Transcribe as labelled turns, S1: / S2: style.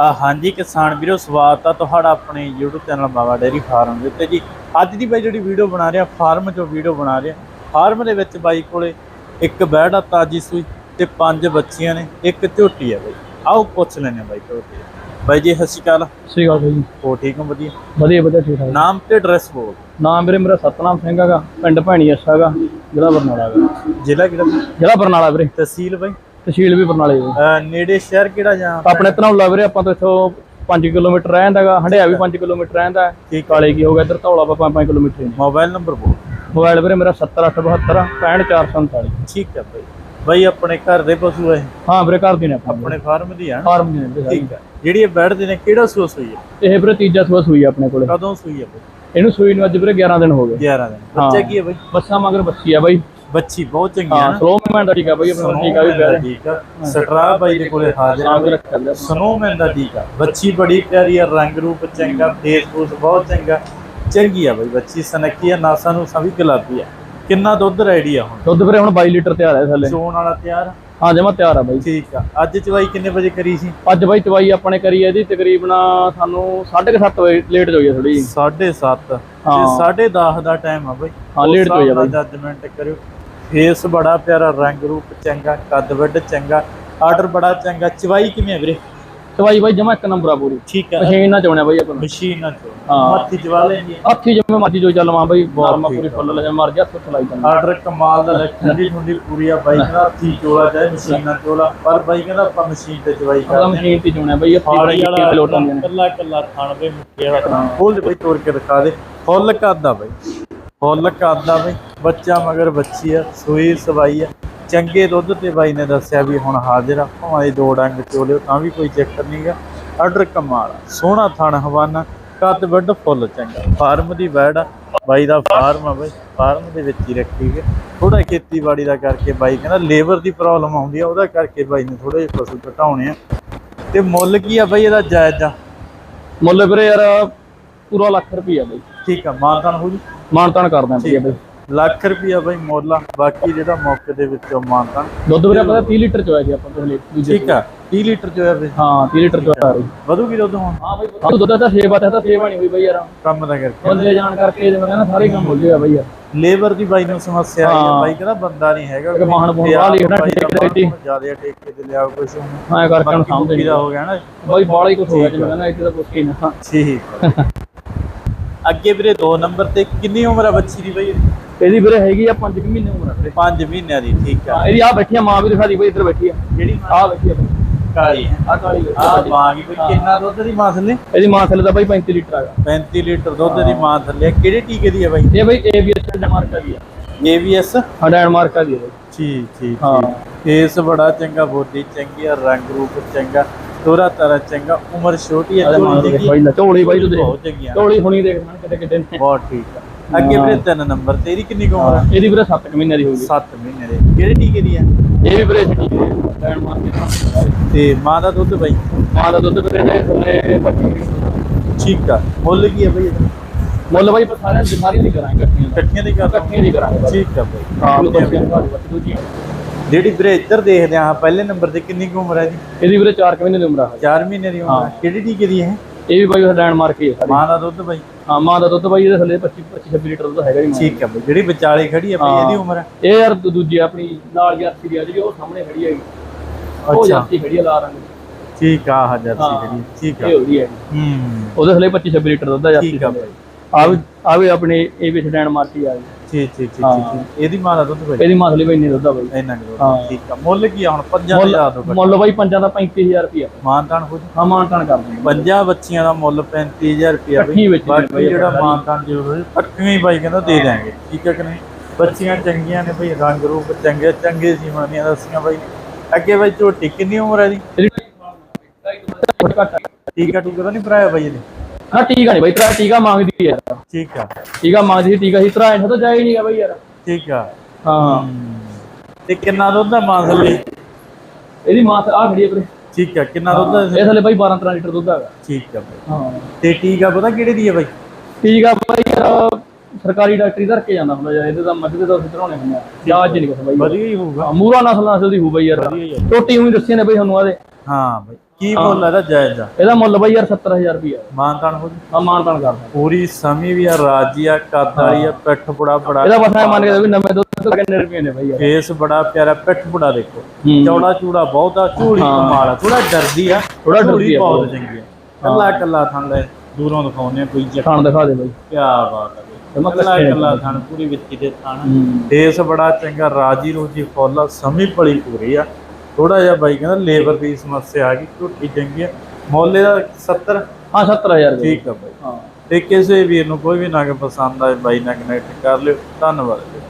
S1: ਹਾਂਜੀ ਕਿਸਾਨ ਵੀਰੋ ਸਵਾਗਤ ਆ ਤੁਹਾਡਾ ਆਪਣੇ YouTube channel Baba dairy farm ਦੇ ਉੱਤੇ। ਜੀ ਅੱਜ ਦੀ ਬਾਈ ਜਿਹੜੀ ਵੀਡੀਓ ਬਣਾ ਰਿਹਾ ਫਾਰਮ ਚੋਂ ਵੀਡੀਓ ਬਣਾ ਰਿਹਾ। ਫਾਰਮ ਦੇ ਵਿੱਚ ਬਾਈ ਕੋਲੇ ਇੱਕ ਬੈੜ ਆ ਤਾਜੀ ਸੂਈ ਤੇ ਪੰਜ ਬੱਚੀਆਂ ਨੇ ਇੱਕ ਝੋਟੀ ਆ ਬਾਈ। ਆਓ ਪੁੱਛ ਲੈਣੇ ਬਾਈ ਝੋਟੀ। ਬਾਈ ਜੀ ਸਤਿ ਸ਼੍ਰੀ ਅਕਾਲ।
S2: ਸਹੀ ਗੱਲ ਹੈ ਜੀ।
S1: ਹੋ ਠੀਕ ਹੋ ਵਧੀਆ?
S2: ਵਧੀਆ ਵਧੀਆ ਠੀਕ ਠਾਕ।
S1: ਨਾਮ ਤੇ ਐਡਰੈਸ ਬੋਲ।
S2: ਨਾਮ ਵੀਰੇ ਮੇਰਾ ਸਤਨਾਮ ਸਿੰਘ ਹੈਗਾ ਪਿੰਡ ਭੈਣੀ ਅੱਛਾ ਹੈਗਾ ਜ਼ਿਲ੍ਹਾ ਬਰਨਾਲਾ ਹੈਗਾ।
S1: ਜ਼ਿਲ੍ਹਾ ਕਿਹੜਾ?
S2: ਜ਼ਿਲ੍ਹਾ ਬਰਨਾਲਾ ਵੀਰੇ।
S1: ਤਹਿਸੀਲ ਬਾਈ।
S2: ਤਹਿਸੀਲ ਵੀ ਬਰਨਾਲੇ ਦੀ
S1: ਅਹ ਨੇੜੇ ਸ਼ਹਿਰ ਕਿਹੜਾ ਜਾਂ
S2: ਆਪਣੇ ਧਨੌਲਾ ਵੀਰੇ ਆਪਾਂ ਤੋਂ ਇੱਥੋਂ 5 ਕਿਲੋਮੀਟਰ ਰਹਿੰਦਾ ਹੈਗਾ ਹੰਡਿਆ ਵੀ 5 ਕਿਲੋਮੀਟਰ ਰਹਿੰਦਾ ਹੈ।
S1: ਠੀਕ
S2: ਕਾਲੇ ਕੀ ਹੋ ਗਿਆ ਇੱਧਰ ਧੌਲਾ ਆਪਾਂ 5 ਕਿਲੋਮੀਟਰ ਹੀ।
S1: ਮੋਬਾਈਲ ਨੰਬਰ ਬੋਲ।
S2: ਮੋਬਾਈਲ ਵੀਰੇ ਮੇਰਾ 70872 65447
S1: ਠੀਕ ਹੈ ਬਾਈ। ਬਾਈ ਆਪਣੇ ਘਰ ਦੇ ਪਸ਼ੂ ਹੈ
S2: ਹਾਂ ਵੀਰੇ ਘਰ ਦੀ ਨੇ ਆਪਾਂ
S1: ਆਪਣੇ ਫਾਰਮ ਦੀ ਆ?
S2: ਫਾਰਮ ਦੀ ਨੇ।
S1: ਠੀਕ ਹੈ। ਜਿਹੜੀ ਇਹ ਬੈਠਦੇ ਨੇ ਕਿਹੜਾ ਸੂਸ ਹੋਈ ਹੈ?
S2: ਇਹ ਵੀਰੇ ਤੀਜਾ ਸੂਆ ਸੂਈ ਆ ਆਪਣੇ ਕੋਲੇ।
S1: ਕਦੋਂ ਸੂਈ ਹੈ
S2: ਇਹਨੂੰ ਸੂਈ ਨੂੰ ਅੱਜ ਵੀਰੇ 11 ਦਿਨ ਹੋ ਗਏ।
S1: 11 ਦਿਨ। ਬੱਚਾ ਕੀ ਹੈ ਬਾਈ?
S2: ਬੱਸਾਂ ਮਗਰ ਬੱਚੀ ਆ ਬਾਈ।
S1: ਬੱਚੀ ਬਹੁਤ ਚੰਗੀ ਹੈ
S2: ਹਾਂ
S1: ਨਾ
S2: ਦਾ ਟੀਕਾ ਬਾਈ ਆਪਣਾ ਟੀਕਾ ਵੀ ਪਿਆ ਹੈ
S1: ਠੀਕ ਆ। ਸਟਰਾ ਬਾਈ ਦੇ ਕੋਲੇ ਹਾਜ਼ਰ ਆ
S2: ਵੀਰੇ
S1: ਸਨੋਮੈਨ ਦਾ ਟੀਕਾ ਬੱਚੀ ਬੜੀ ਪਿਆਰੀ ਆ ਰੰਗ ਰੂਪ ਚੰਗਾ ਫੇਸ ਫੂਸ ਬਹੁਤ ਚੰਗਾ। ਚੰਗੀ ਆ ਬਾਈ ਬੱਚੀ ਸਨੱਕੀ ਆ ਨਾਸਾਂ ਨੂੰ ਸਭੀ ਗੁਲਾਬੀ ਆ। ਕਿੰਨਾ ਦੁੱਧ ਰੈਡੀ ਆ ਹੁਣ?
S2: ਦੁੱਧ ਵੀਰੇ ਹੁਣ 22 ਲੀਟਰ ਤਿਆਰ ਹੈ ਥੱਲੇ।
S1: ਚੋਣ ਵਾਲਾ ਤਿਆਰ? ਆ?
S2: ਹਾਂ ਜਮਾ ਤਿਆਰ ਆ ਬਾਈ।
S1: ਠੀਕ ਆ। ਅੱਜ ਚਵਾਈ ਕਿੰਨੇ ਵਜੇ ਕਰੀ ਸੀ?
S2: ਅੱਜ ਬਾਈ ਚਵਾਈ ਆਪਣੇ ਕਰੀ ਹੈ ਇਹਦੀ ਤਕਰੀਬਨ ਸਾਨੂੰ 7:30 ਵਜੇ ਲੇਟ ਹੋਈ ਹੈ ਥੋੜੀ
S1: 7:30 ਤੇ
S2: ਹਾਂ।
S1: 10:30 ਦਾ ਟਾਈਮ ਆ ਬਾਈ।
S2: ਹਾਂ, late ਹੋਈ ਆ ਬਾਈ।
S1: ਜੱਜਮੈਂਟ ਕਰਿਓ। ਫੇਸ ਬੜਾ ਪਿਆਰਾ ਰੰਗ ਰੂਪ ਚੰਗਾ ਕੱਦ ਵੱਡ ਚੰਗਾ ਆਰਡਰ ਬੜਾ ਚੰਗਾ। ਚਵਾਈ ਕਿਵੇਂ ਆ ਵੀਰੇ?
S2: ਚਵਾਈ ਬਾਈ ਜਮਾ ਇੱਕ ਨੰਬਰ ਆ ਪੂਰੀ।
S1: ਠੀਕ ਆ।
S2: ਮਸ਼ੀਨ ਨਾਲ ਚੋਣਿਆ ਬਾਈ ਆਪਣਾ
S1: ਮਸ਼ੀਨ ਨਾਲ ਚੋ
S2: ਹਾਂ।
S1: ਮੱਥੀ ਜਵਾ ਲੈਂਦੀ
S2: ਹੱਥੀ ਜਿਵੇਂ ਮਰਜ਼ੀ ਜੋ ਚੱਲ ਮਾਂ ਬਾਈ ਬਾਰਮਾ ਪੂਰੀ। ਫੁੱਲ ਲੈ ਮਰ ਜਾ ਹੱਥ ਚਲਾਈ ਜਾਂਦਾ
S1: ਆਰਡਰ ਕਮਾਲ ਦਾ ਲੱਗ ਠੰਡੀ ਠੰਡੀ ਪੂਰੀ ਆ ਬਾਈ ਕਹਿੰਦਾ ਹੱਥੀ ਚੋਲਾ ਚਾਹੇ ਮਸ਼ੀਨ ਨਾਲ ਚੋਲਾ। ਪਰ ਬਾਈ ਕਹਿੰਦਾ ਆਪਾਂ ਮਸ਼ੀਨ ਤੇ ਚਵਾਈ
S2: ਉਹਦਾ
S1: ਕਰਦੇ
S2: ਮਸ਼ੀਨ ਤੇ ਚੋਣਿਆ ਬਾਈ ਹੱਥੀ
S1: ਫਾੜੀ
S2: ਬੜੀ
S1: ਵਾਲਾ
S2: ਲੋਟ ਆਉਂਦੀਆਂ ਨੇ।
S1: ਕੱਲਾ ਕੱਲਾ ਥਣ ਵੇ ਮੁੱਕੇ ਵਾਲਾ ਖੋਲ ਦੇ ਬਾਈ ਤੋੜ ਕੇ ਦਿਖਾ ਦੇ। ਫੁੱਲ ਕੱਦਾ ਬਾਈ। ਫੁੱਲ ਕੱਦਾ ਬਾਈ ਬੱਚਾ ਮਗਰ ਬੱਚੀ ਆ ਸੂਈ ਸਵਾਈ ਆ। ਚੰਗੇ ਦੁੱਧ ਤੇ ਬਾਈ ਨੇ ਦੱਸਿਆ ਵੀ ਹੁਣ ਹਾਜ਼ਰ ਆ ਭਾਵੇਂ ਦੋ ਡੰਗ ਚੋਲਿਓ ਤਾਂ ਵੀ ਕੋਈ ਚੱਕਰ ਨਹੀਂਗਾ ਆਰਡਰ ਕਮਾਲ। ਸੋਹਣਾ ਥਣ ਹਵਾਨਾ ਕੱਦ ਵੱਡ ਫੁੱਲ ਚੰਗਾ। ਫਾਰਮ ਦੀ ਵੈੜ ਆ ਬਾਈ ਦਾ ਫਾਰਮ ਆ ਬਾਈ ਫਾਰਮ ਦੇ ਵਿੱਚ ਹੀ ਰੱਖੀ ਗਏ ਥੋੜਾ ਖੇਤੀਬਾੜੀ ਦਾ ਕਰਕੇ ਬਾਈ ਕਹਿੰਦਾ ਲੇਬਰ ਦੀ ਪ੍ਰੋਬਲਮ ਆਉਂਦੀ ਆ ਉਹਦਾ ਕਰਕੇ ਬਾਈ ਨੇ ਥੋੜੇ ਜਿਹੇ ਪਸ਼ੂ ਘਟਾਉਣੇ ਆ। ਤੇ ਮੁੱਲ ਕੀ ਆ ਬਾਈ ਇਹਦਾ ਜਾਇਜ਼? ਆ
S2: ਮੁੱਲ ਵੀਰੇ ਯਾਰ ਪੂਰਾ ਲੱਖ ਰੁਪਈਆ ਬਾਈ।
S1: ਠੀਕ ਆ ਮਾਨਤਾਨ ਹੋ ਜੀ।
S2: ਮਾਨਤਾਨ ਕਰ ਦਿਆਂ ਬਾਈ।
S1: ਲੱਖ ਰੁਪਿਆ ਬਾਈ ਮੁੱਲ ਬਾਕੀ ਜਿਹੜਾ ਮੌਕੇ ਦੇ ਵਿੱਚੋਂ ਮਾਨਤਾਨ।
S2: ਦੁੱਧ ਵੀਰੇ ਆਪਾਂ 30 ਲੀਟਰ ਚੋਇਆ ਜੀ ਆਪਾਂ ਤੋਂ
S1: ਠੀਕ ਆ। 30 ਲੀਟਰ ਹੈ ਬਈ
S2: ਹਾਂ 30 ਲੀਟਰ ਚੋਇਆ ਰਹੀ
S1: ਵਧੂਗੀ ਦੁੱਧ ਹੁਣ?
S2: ਹਾਂ ਬਾਈ ਦੁੱਧ ਤਾਂ ਸੇਵਾ ਤਾਂ ਸੇਵਾ ਨਹੀਂ ਹੋਈ ਬਾਈ ਯਾਰ।
S1: ਕੰਮ ਦਾ ਕਰਕੇ।
S2: ਬੰਦੇ ਜਾਣ ਕਰਕੇ ਜਿਵੇਂ ਕਹਿੰਦਾ ਸਾਰੇ ਕੰਮ ਹੋ ਗਿਆ ਬਾਈ ਯਾਰ।
S1: ਲੇਬਰ ਦੀ ਬਾਈ ਨੂੰ ਸਮੱਸਿਆ ਆਈ ਆ।
S2: ਹਾਂ।
S1: ਬਾਈ ਕਹਿੰਦਾ ਬੰਦਾ ਨਹੀਂ ਹੈਗਾ।
S2: ਵਾਹਨ ਵੂਹਨ ਵਾਹ ਲਈ ਨਾ ਠੇਕੇ ਦਿੱਤੀ।
S1: ਜ਼ਿਆਦਾ ਠੇਕੇ ਤੇ ਕੁਛ। ਹੁਣ
S2: ਹਾਂ ਕਰਕੇ ਹੁਣ
S1: ਦਾ ਹੋ ਗਿਆ ਨਾ।
S2: ਬਾਈ ਬਾਲਾ ਹੀ ਕੁਝ ਹੋ ਗਿਆ ਜਿਵੇਂ ਕਹਿੰਦਾ ਇੱਥੇ ਤਾਂ ਕੁਝ ਹੀ ਨਾ।
S1: ਠੀਕ। ਅੱਗੇ ਵੀਰੇ 2 ਨੰਬਰ ਤੇ ਕਿੰਨੀ ਉਮਰ ਆ ਬੱਚੀ ਦੀ ਬਾਈ?
S2: ਇਹਦੀ ਵੀਰੇ ਹੈਗੀ ਆ 5 ਮਹੀਨੇ ਉਮਰ ਆ ਵੀਰੇ।
S1: 5 ਮਹੀਨਿਆਂ ਦੀ ਠੀਕ ਆ।
S2: ਇਹਦੀ ਆ ਬੈਠੀ ਆ ਮਾਂ ਵੀ ਦਿਖਾ ਦੀ ਬਾਈ ਇੱਧਰ ਬੈਠੀ ਆ।
S1: ਜਿਹੜੀ
S2: ਆ ਬੈਠੀ ਆ
S1: ਕਾਲੀ
S2: ਆ ਕਾਲੀ
S1: ਆ ਮਾਂ ਕੀ ਕਿੰਨਾ ਦੁੱਧ ਦੀ ਮਾਂ ਥੱਲੇ?
S2: ਇਹਦੀ ਮਾਂ ਥੱਲੇ ਦਾ ਬਾਈ 35 ਲੀਟਰ ਆਗਾ
S1: 35 ਲੀਟਰ ਦੁੱਧ ਦੀ ਮਾਂ ਥੱਲੇ। ਆ। ਕਿਹੜੇ ਟੀਕੇ ਦੀ ਹੈ ਬਾਈ?
S2: ਇਹ ਬਾਈ ਏਬੀਐਸ ਡੈਨਮਾਰਕਾ ਦੀ ਆ
S1: AVS
S2: ਹਾਂ ਡੈਨਮਾਰਕਾ ਦੀ ਆ ਬਾਈ
S1: ਠੀਕ ਠੀਕ
S2: ਹਾਂ।
S1: ਫੇਸ ਬੜਾ ਚੰਗਾ ਬੋਡੀ ਚੰਗੀ ਆ ਰੰਗ ਰੂਪ ਚੰਗਾ। ਤੋਰਾ ਤਾਰਾ ਚੰਗਾ ਉਮਰ ਛੋਟੀ ਹੈ
S2: ਬਾਈ ਲੈ ਝੋਲੀ ਬਾਈ ਤੂੰ ਦੇਖ।
S1: ਬਹੁਤ ਚੰਗੀਆਂ
S2: ਝੋਲੀ ਹੁਣੀ ਦੇਖ ਮੈਂ ਕਿਤੇ ਕਿਤੇ ਨੇ।
S1: ਬਹੁਤ ਠੀਕ ਆ। ਅੱਗੇ ਵੀਰੇ ਤਿੰਨ ਨੰਬਰ ਤੇਰੀ ਕਿੰਨੀ ਕੁ ਉਮਰ ਆ?
S2: ਇਹਦੀ ਵੀਰੇ 7 ਮਹੀਨੇ ਦੀ ਹੋਊਗੀ।
S1: 7 ਮਹੀਨੇ ਦੇ। ਕਿਹੜੇ ਟੀਕੇ ਦੀ ਆ?
S2: ਇਹ ਵੀ ਵੀਰੇ ਠੀਕ ਹੈ ਡੈਨਮਾਰਕਾ
S1: ਤੇ ਮਾਂ ਦਾ ਦੁੱਧ ਬਾਈ?
S2: ਮਾਂ ਦਾ ਦੁੱਧ ਵੀਰੇ ਦੇ ਥੱਲੇ 25 ਲੀਟਰ
S1: ਠੀਕ ਆ। ਮੁੱਲ ਕੀ ਆ ਬਾਈ ਇਹਦਾ?
S2: ਮੁੱਲ ਬਾਈ ਪਰ ਸਾਰਿਆਂ ਦੀ ਦੀ ਕਰਾਂਗੇ ਇਕੱਠੀਆਂ।
S1: ਇਕੱਠੀਆਂ ਦੀ
S2: ਕਰਾਂਗੇ।
S1: ਠੀਕ ਆ ਬਾਈ।
S2: ਹਾਂ ਦੂਜੀ।
S1: ਜਿਹੜੀ ਵੀਰੇ ਇੱਧਰ ਦੇਖਦੇ ਆ ਪਹਿਲੇ ਨੰਬਰ ਤੇ ਕਿੰਨੀ ਕੁ ਉਮਰ ਹੈ ਜੀ?
S2: ਇਹਦੀ ਵੀਰੇ 4 ਮਹੀਨੇ ਦੀ ਉਮਰ ਆ।
S1: 4 ਮਹੀਨੇ ਦੀ ਉਮਰ ਆ। ਕਿਹੜੀ ਟੀਕੇ ਦੀ ਹੈ
S2: ਇਹ ਵੀ ਬਾਈ ਉਹ ਡੈਨਮਾਰਕ ਹੀ ਹੈ ਸਾਰੀ।
S1: ਮਾਂ ਦਾ ਦੁੱਧ ਬਾਈ।
S2: ਹਾਂ ਮਾਂ ਦਾ ਦੁੱਧ ਬਾਈ ਇਹਦੇ ਥੱਲੇ 25 25 26 ਲੀਟਰ ਦੁੱਧ ਹੈਗਾ ਹੀ ਦਾ।
S1: ਠੀਕ ਆ ਬਾਈ। ਜਿਹੜੀ ਵਿਚਾਲੇ ਖੜੀ ਆ ਬਾਈ ਇਹਦੀ ਉਮਰ ਆ।
S2: ਇਹ ਯਾਰ ਦੂਜੀ ਆਪਣੀ ਨਾਲ ਜਰਸੀ ਦੀ ਆ ਜਿਹੜੀ ਉਹ ਸਾਹਮਣੇ ਖੜੀ ਹੈਗੀ ਉਹ
S1: ਅੱਛਾ।
S2: ਜਰਸੀ ਖੜੀ ਆ ਲਾਲ ਰੰਗ
S1: ਠੀਕ ਆ ਹਾਂ ਜਰਸੀ
S2: ਹਾਂ।
S1: ਖੜੀ। ਠੀਕ ਆ।
S2: ਇਹ ਉਹਦੀ ਹੈ
S1: ਹੂੰ।
S2: ਉਹਦੇ ਥੱਲੇ 25 26 ਲੀਟਰ ਦੁੱਧ ਆ ਜਰਸੀ
S1: ਠੀਕ ਆ। ਬਾਈ।
S2: ਆ ਵੀ ਆ ਵੀ ਆਪਣੇ ਇਹ ਵਿੱਚ ਡੈਨਮਾਰਕ ਹੀ ਆ ਗਈ।
S1: ਠੀਕ ਠੀਕ ਠੀਕ। ਠੀਕ ਇਹਦੀ ਮਾਂ ਦਾ ਦੁੱਧ ਬਾਈ?
S2: ਇਹਦੀ ਮਾਂ ਥੱਲੇ ਵੀ ਇੰਨੀ ਦੁੱਧ ਆ ਬਾਈ।
S1: ਇੰਨਾ ਕੁ ਦੁੱਧ। ਠੀਕ ਆ। ਮੁੱਲ ਕੀ ਆ ਹੁਣ? ਪੰਜਾਂ ਦਾ ਯਾਦ ਹੋ
S2: ਮੁੱਲ ਬਾਈ ਪੰਜਾਂ ਦਾ 35000 ਰੁਪਿਆ
S1: ਮਾਨਤਾਨ ਹੋ ਜੀ?
S2: ਹਾਂ ਮਾਨਤਾਨ ਕਰ ਦਿੰਦੇ।
S1: ਪੰਜਾਂ ਬੱਚੀਆਂ ਦਾ ਮੁੱਲ 35000 ਰੁਪਇਆ
S2: ਇਕੱਠੀ ਵਿੱਚ
S1: ਬਾਕੀ ਜਿਹੜਾ। ਮਾਨਤਾਨ ਜ਼ਰੂਰ ਹੈ ਪੱਕੀਆਂ ਹੀ ਬਾਈ ਕਹਿੰਦਾ ਦੇ ਦਿਆਂਗੇ। ਠੀਕ ਹੈ ਕਿ ਨਹੀਂ? ਬੱਚੀਆਂ ਚੰਗੀਆਂ ਨੇ ਬਈ ਰੰਗ ਰੂਪ ਚੰਗੇ ਚੰਗੇ ਸੀਮਣ ਦੀਆਂ ਦੱਸੀਆਂ ਬਾਈ। ਅੱਗੇ ਬਾਈ ਝੋਟੀ ਕਿੰਨੀ ਉਮਰ ਹੈ
S2: ਥੋੜਾ ਘੱਟ ਆ।
S1: ਟੂਕਾ ਤਾਂ ਨਹੀਂ ਭਰਾਇਆ ਬਾਈ ਇਹਨੇ
S2: ਹਾਂ ਟੀਕਾ ਨਹੀਂ ਬਾਈ ਤਰਾ ਟੀਕਾ ਮੰਗਦੀ ਹੈ ਯਾਰ
S1: ਠੀਕ ਆ।
S2: ਟੀਕਾ ਮੰਗਦੀ ਸੀ ਟੀਕਾ ਸੀ ਤਰਾ ਇਹਨਾਂ ਤਾਂ ਜਾਇ ਨਹੀਂ ਆ ਬਾਈ ਯਾਰ।
S1: ਠੀਕ ਆ।
S2: ਹਾਂ।
S1: ਤੇ ਕਿੰਨਾ ਦੁੱਧ ਦਾ ਮਾਂ ਥੱਲੇ
S2: ਇਹਦੀ ਮਾਂ ਆ ਖੜੀ ਹੈ ਵੀਰੇ।
S1: ਠੀਕ ਆ ਕਿੰਨਾ ਦੁੱਧ ਦਾ
S2: ਇਹ ਥੱਲੇ ਬਾਈ 12 13 ਲੀਟਰ ਦੁੱਧ ਹੈਗਾ।
S1: ਠੀਕ ਆ ਬਾਈ।
S2: ਹਾਂ।
S1: ਤੇ ਟੀਕਾ ਪਤਾ ਕਿਹੜੇ ਦੀ ਹੈ ਬਾਈ?
S2: ਟੀਕਾ ਬਾਈ ਯਾਰ ਸਰਕਾਰੀ ਡਾਕਟਰੀ ਧਰ ਕੇ ਜਾਂਦਾ ਹੁੰਦਾ ਯਾਰ ਇਹਦੇ ਤਾਂ ਮੱਝ ਦੇ ਤਾਂ ਸਿੱਧਰਾਉਣੇ ਹੁੰਦੇ ਆ। ਜਾਜ ਨਹੀਂ ਕੁਛ ਬਾਈ
S1: ਵਧੀਆ ਹੀ ਹੋਊਗਾ।
S2: ਮੂਰਾ ਨਸਲ ਨਸਲ ਦੀ ਹੋ ਬਾਈ ਯਾਰ।
S1: ਵਧੀਆ ਹੀ ਆ।
S2: ਟੋਟੀ ਹੋਈ ਦੱਸੀ ਨੇ ਬਾਈ ਤੁਹਾਨੂੰ ਆਦੇ
S1: ਹਾਂ ਬਾਈ। ਕੀ ਮੁੱਲ ਇਹਦਾ ਜਾਇਜ਼ ਆ?
S2: ਇਹਦਾ ਮੁੱਲ ਬਾਈ ਯਾਰ 70000 ਰੁਪਏ
S1: ਮਾਨਤਾਨ ਹੋ ਜੀ
S2: ਆ ਮਾਨਤਾਨ ਕਰਦਾ
S1: ਪੂਰੀ ਸਮੀ ਵੀ ਆ ਰਾਜੀ ਆ ਕੱਦ ਵਾਲੀ ਆ ਪਿੱਠ ਬੜਾ ਬੜਾ
S2: ਇਹਦਾ ਬਸ ਐ ਮੰਨ ਕੇ ਵੀ ਨਵੇਂ ਦੁੱਧ ਤੋਂ ਕਿੰਨੇ ਰੁਪਏ ਨੇ ਬਾਈ ਯਾਰ।
S1: ਫੇਸ ਬੜਾ ਪਿਆਰਾ ਪਿੱਠ ਬੜਾ ਦੇਖੋ।
S2: ਹੂੰ।
S1: ਚੌੜਾ ਚੂੜਾ ਬਹੁਤ ਆ ਝੂੜੀ
S2: ਹਾਂ।
S1: ਕਮਾਲ ਆ ਥੋੜਾ ਡਰਦੀ ਆ
S2: ਥੋੜ੍ਹਾ ਡਰਦੀ ਆ
S1: ਬਹੁਤ। ਚੰਗੀ ਆ। ਕੱਲਾ ਕੱਲਾ ਥਣ ਲੈ ਦੂਰੋਂ ਦਿਖਾਉਂਦੇ ਆ ਕੋਈ ਜੱਟ
S2: ਦਿਖਾ ਦੇ ਬਾਈ।
S1: ਕਿਆ ਬਾਤ ਆ ਕੱਲਾ ਕੱਲਾ ਥਣ ਪੂਰੀ ਵਿੱਚੀ ਦੇ ਥਣ।
S2: ਹੂੰ।
S1: ਫੇਸ ਬੜਾ ਚੰਗਾ ਰਾਜੀ ਰੋਜੀ ਫੁੱਲ ਸਮੀ ਪਲੀ ਪੂਰੀ ਆ। ਥੋੜਾ ਜਿਹਾ ਬਾਈ ਕਹਿੰਦਾ ਲੇਬਰ ਦੀ ਸਮੱਸਿਆ ਆ ਗਈ ਝੂਠੀ ਚੰਗੀ ਆ। ਮੁੱਲ ਦਾ 70
S2: ਹਾਂ 70000 ਰੁਪਏ
S1: ਠੀਕ ਆ ਬਾਈ।
S2: ਹਾਂ।
S1: ਤੇ ਕਿਸੇ ਵੀਰ ਨੂੰ ਕੋਈ ਵੀ ਨਗ ਪਸੰਦ ਆਏ ਬਾਈ ਨਾਲ ਕਨੈਕਟ ਕਰ ਲਿਓ। ਧੰਨਵਾਦ ਜੀ।